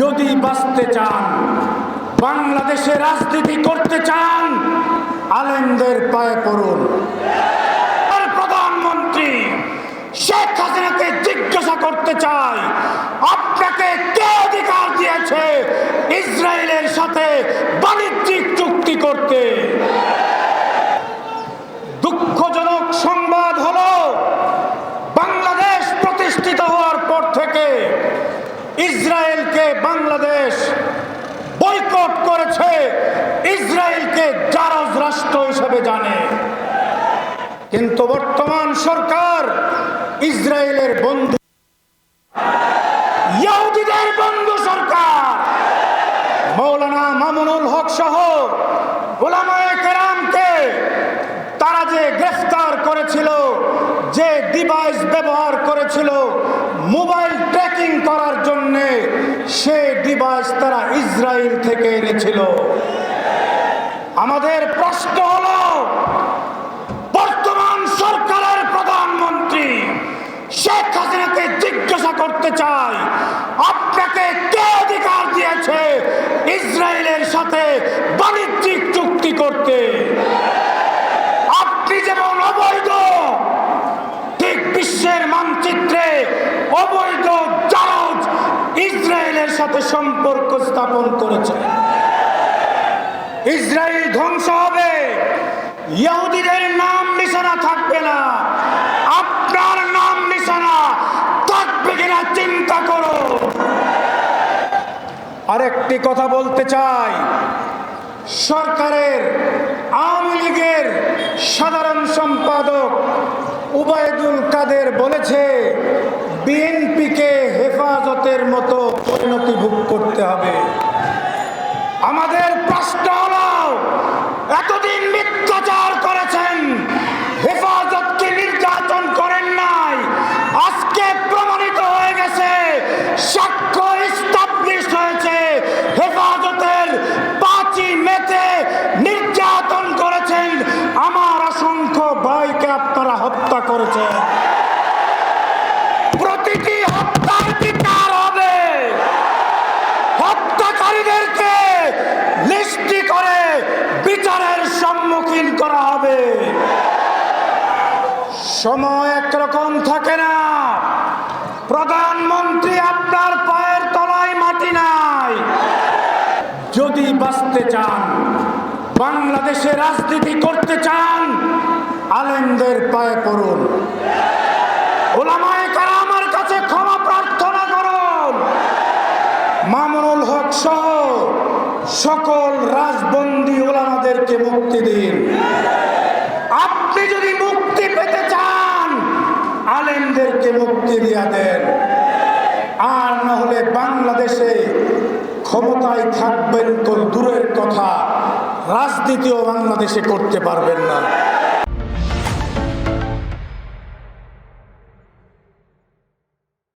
যদি বাঁচতে চান, বাংলাদেশে রাজনীতি করতে চান, আলেমদের পায়ে পড়ুন। আর প্রধানমন্ত্রী শেখ হাসিনাকে জিজ্ঞাসা করতে চাই, আপনাকে কে অধিকার দিয়েছে ইসরায়েলের সাথে বাণিজ্যিক চুক্তি করতে? দুঃখজনক সংবাদ হলো, বাংলাদেশ প্রতিষ্ঠিত হওয়ার পর থেকে ইসরায়েলকে বাংলাদেশ বয়কট করেছে, ইসরায়েলকে জারজ রাষ্ট্র হিসেবে জানে। কিন্তু বর্তমান সরকার ইসরায়েলের বন্ধু ইহুদিদের বন্ধু সরকার। মৌলানা মামুনুল হক সহ ওলামায়ে কেরামকে তারা যে গ্রেফতার করেছিল, যে ডিভাইস ব্যবহার করেছিল, মোবাইল জন্য সে ডিভাইস তারা ইসরায়েল থেকে এনেছিল। আমাদের প্রশ্ন হল, বর্তমান সরকারের প্রধানমন্ত্রী শেখ হাসিনাকে জিজ্ঞাসা করতে চাই আপনাকে কে অধিকার দিয়েছে ইসরায়েলের সাথে? সাথে সম্পর্ক স্থাপন করেছে। ইসরায়েল ধ্বংস হবে। ইহুদিদের নাম নিশানা থাকবে না। আপনার নাম নিশানা থাকবে কিনা চিন্তা করো। আরেকটি কথা বলতে চাই। সরকারের, আওয়ামী লীগের সাধারণ সম্পাদক উবায়দুল কাদের বলেছে বিএনপিকে হেফাজতের মতো পরিণতি ভোগ করতে হবে। আমাদের প্রশ্ন হলো এতদিন মিথ্যাচার করেছেন, হেফাজতকে নির্যাতন করেন নাই, আজকে প্রমাণিত হয়ে গেছে, সাক্ষ্য স্টাবলিশ হয়েছে, হেফাজতের পাঁচই মেতে নির্যাতন করেছেন। আমার অসংখ্য ভাইকে আপনারা হত্যা করেছেন। সময় একরকম থাকে না। প্রধানমন্ত্রী আপনার পায়ের তলায় মাটি নাই। যদি বাঁচতে চান, বাংলাদেশে রাজনীতি করতে চান, আলেমদের পায়ে পড়ুন। ওলামায়ে কারামার কাছে ক্ষমা প্রার্থনা করুন। মামুনুল হক সহ সকল রাজবন্দী ওলামাদেরকে মুক্তি দিন আপনি যদি মুক্তি পেতে চান মুক্তি দেন আর না হলে বাংলাদেশে ক্ষমতায় থাকবেন তো দূরের কথা, রাজনীতিও বাংলাদেশে করতে পারবেন না।